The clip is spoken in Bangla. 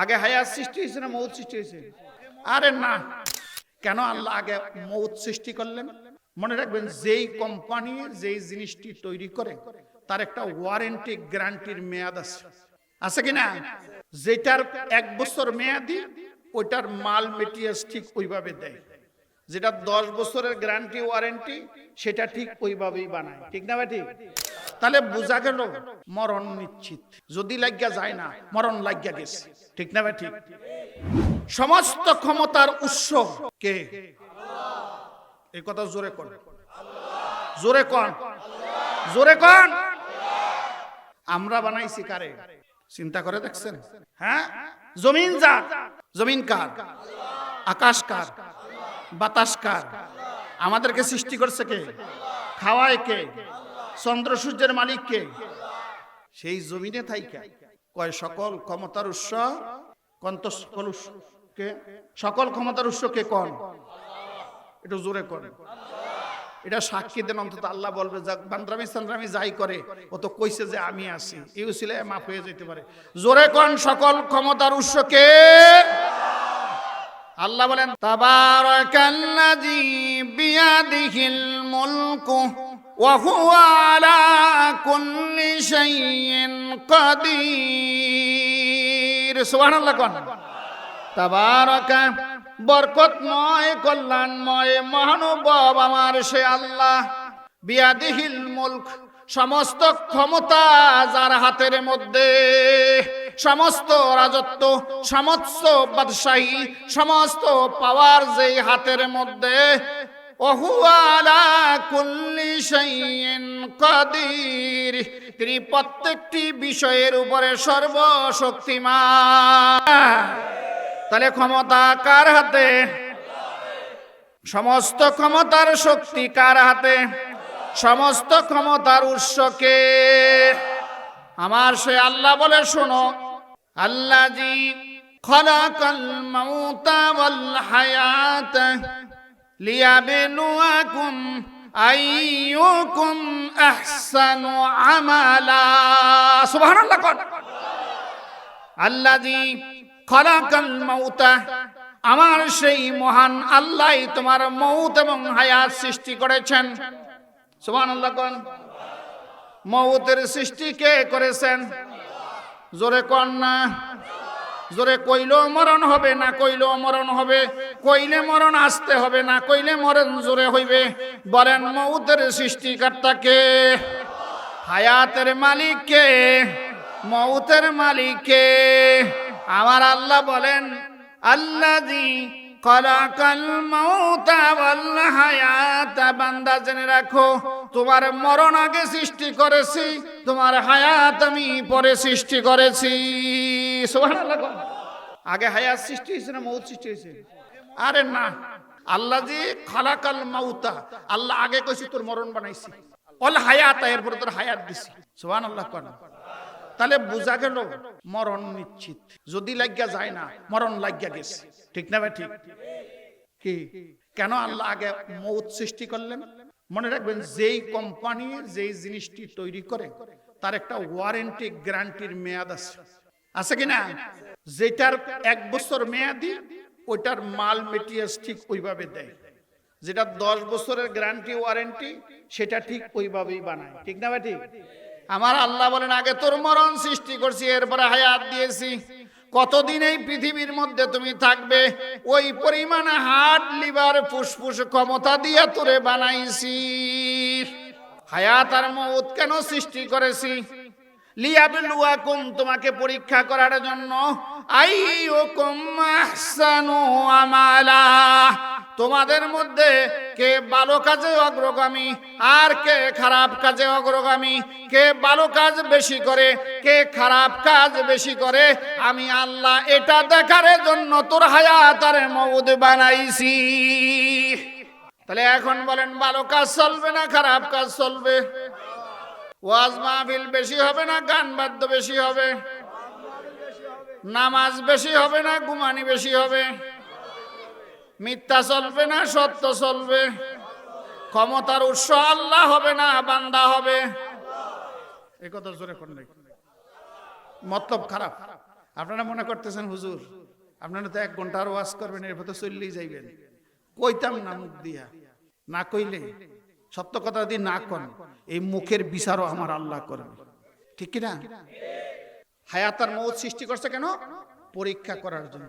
আগে হায়াত সৃষ্টি হয়েছে না মৌত সৃষ্টি হয়েছে? আরে না। কেন আল্লাহ আগে মৌত সৃষ্টি করলেন? মনে রাখবেন, যেই কোম্পানি যেই জিনিসটি তৈরি করে, তার একটা ওয়ারেন্টি গ্যারান্টির মেয়াদ আছে। আছে কি না? যেটার এক বছর মেয়াদি, ওইটার মাল মেটেরিয়ালস ঠিক ওইভাবে দেয়। যেটা দশ বছরের গ্যারান্টি ওয়ারেন্টি সেটা ঠিক ওইভাবেই বানায়। ঠিক না ভাই, ঠিক? তাহলে বোঝা গেল। মরণ নিশ্চিত। যদি লাগিয়া যায় না, মরণ লাগিয়া গেছে। ঠিক না ভাই, ঠিক? সমস্ত ক্ষমতার উৎস কে? এই কথা জোরে কর জোরে কন। জোরে কন। আমরা বানাইছি কারে? চিন্তা করে দেখছেন? হ্যাঁ? জমিন যার জমিন কার? আকাশ কার? বাতাস কার? আমাদেরকে সৃষ্টি করছে কে? খাওয়ায় কে? চন্দ্র সূর্যের মালিক কে? সেই জমিনে থাইকা। কয়, সকল ক্ষমতার উৎস কন্ত সকল ক্ষমতার উৎস কে কন? একটু জোরে কর। এটা সাক্ষী দেন অন্তত আল্লাহ বলবে বান্দ্রামি সান্দ্রামি যাই করে, ও তো কইছে যে আমি আছি। এই ছিল মাফ হয়ে যেতে পারে। জোরে কন, সকল ক্ষমতার উৎস কে? আল্লাহ বলেন, তাবারাকাল্লাযী বিয়াদিহিল মুলকু কাদির সুবহানাল্লাহ কোন। তাবারাকা, বরকতময়, কল্যাণময়, মহানুভব আমার সে আল্লাহ। বিয়াদিহিল মুলক, সমস্ত ক্ষমতা যার হাতের মধ্যে। সমস্ত রাজত্ব, সমস্ত বাদশাহী, সমস্ত পাওয়ার যেই হাতের মধ্যে। ওহুয়া আলা কুল্লি শাইইন কাদির, তিনি প্রত্যেকটি বিষয়ের উপরে সর্বশক্তিমান। তাহলে ক্ষমতা কার হাতে? সমস্ত ক্ষমতার শক্তি কার হাতে? সমস্ত ক্ষমতার উৎসকে আমার সে আল্লাহ বলে, শোনো। আল্লাহ জি খলাকাল মাউতা ওয়াল হায়াত লিয়াবলুয়াকুম আইয়ুকুম আহসানু আমালা। সুবহানাল্লাহ কোন আল্লাহ জি খলাকাল মাউতা আমার সেই মহান আল্লাহ তোমার মৌত এবং হায়াত সৃষ্টি করেছেন। সুবহানাল্লাহ কোন মৌতের সৃষ্টি কে করেছেন? জোরে কন না। জোরে কইলেও মরণ হবে, না কইলেও মরণ হবে। কইলে মরণ আসতে হবে, না কইলে মরণ জোরে হইবে। বলেন মৌতের সৃষ্টিকর্তাকে হায়াতের মালিককে মৌতের মালিককে আমার আল্লাহ বলেন আল্লাজি কলাকাল হায়াতা। বান্দা জেনে রাখো, তোমার মরণ আগে সৃষ্টি করেছি, তোমার হায়াত আমি পরে সৃষ্টি করেছি। আগে হায়াত সৃষ্টি হয়েছে না মৌত সৃষ্টি হয়েছে? আরে না। আল্লাহ জি খালাকাল মাউতা, আল্লাহ আগে কইছি তোর মরণ বানাইছি। অল হায়াত, এরপরে তোর হায়াত দিছি। সুবহানাল্লাহ কোন তাহলে বোঝা গেল, মরণ নিশ্চিত। যদি লাগিয়া যায় না, মরণ লাগিয়া গেছে। ঠিক না ভাই, ঠিক? কি? কেন আল্লাহ আগে মৌত সৃষ্টি করলেন? মনে রাখবেন, যেই কোম্পানি যেই জিনিসটি তৈরি করে, তার একটা ওয়ারেন্টি গ্যারান্টির মেয়াদ আছে। আছে কি না যেটার এক বছর মেয়াদি, ওইটার মাল মেটেরিয়ালস ঠিক ওইভাবে দেয়। যেটা দশ বছরের গ্যারান্টি ওয়ারেন্টি সেটা ঠিক ওইভাবেই বানায়। ঠিক না ভাই আমার আল্লাহ বলেন, আগে তোর মরণ সৃষ্টি করছি, এরপরে হায়াত দিয়েছি। কতদিন এই পৃথিবীর মধ্যে তুমি থাকবে? ওই পরিমাণ হার্ট লিভার, ফুসফুস ক্ষমতা দিয়ে তোরে বানাইছি। হায়াত আর মৌত কেন সৃষ্টি করেছি? লিয়াবলুয়াকুম, তোমাকে পরীক্ষা করার জন্য। আইয়ুকুম আহসানু আমালা। তোমাদের মধ্যে কে ভালো কাজে অগ্রগামী, আর কে খারাপ কাজে অগ্রগামী, কে ভালো কাজ বেশি করে, কে খারাপ কাজ বেশি করে, আমি আল্লাহ এটা দেখার জন্য তোর হায়াত আর মৌদ বানাইছি। তাহলে এখন বলেন, ভালো কাজ চলবে না খারাপ কাজ চলবে? ওয়াজ মাহফিল বেশি হবে না, গান বাদ্য বেশি হবে? নামাজ বেশি হবে না গুমানি বেশি হবে? মিথ্যা চলবে না, সত্য চলবে? ক্ষমতার উৎস আল্লাহ হবে না, বান্দা হবে? মতলব খারাপ। আপনারা মনে করতেছেন, হুজুর, আপনারা তো এক ঘণ্টা ঘণ্টার ওয়াজ করবেন, এরপর তো চললেই যাইবেন। কইতাম না মুখ দিয়া। না কইলে সত্য কথা যদি না করেন এই মুখের বিচারও আমার আল্লাহ করবে। ঠিক কিনা? হায়াতার মৌত সৃষ্টি করছে কেন? পরীক্ষা করার জন্য।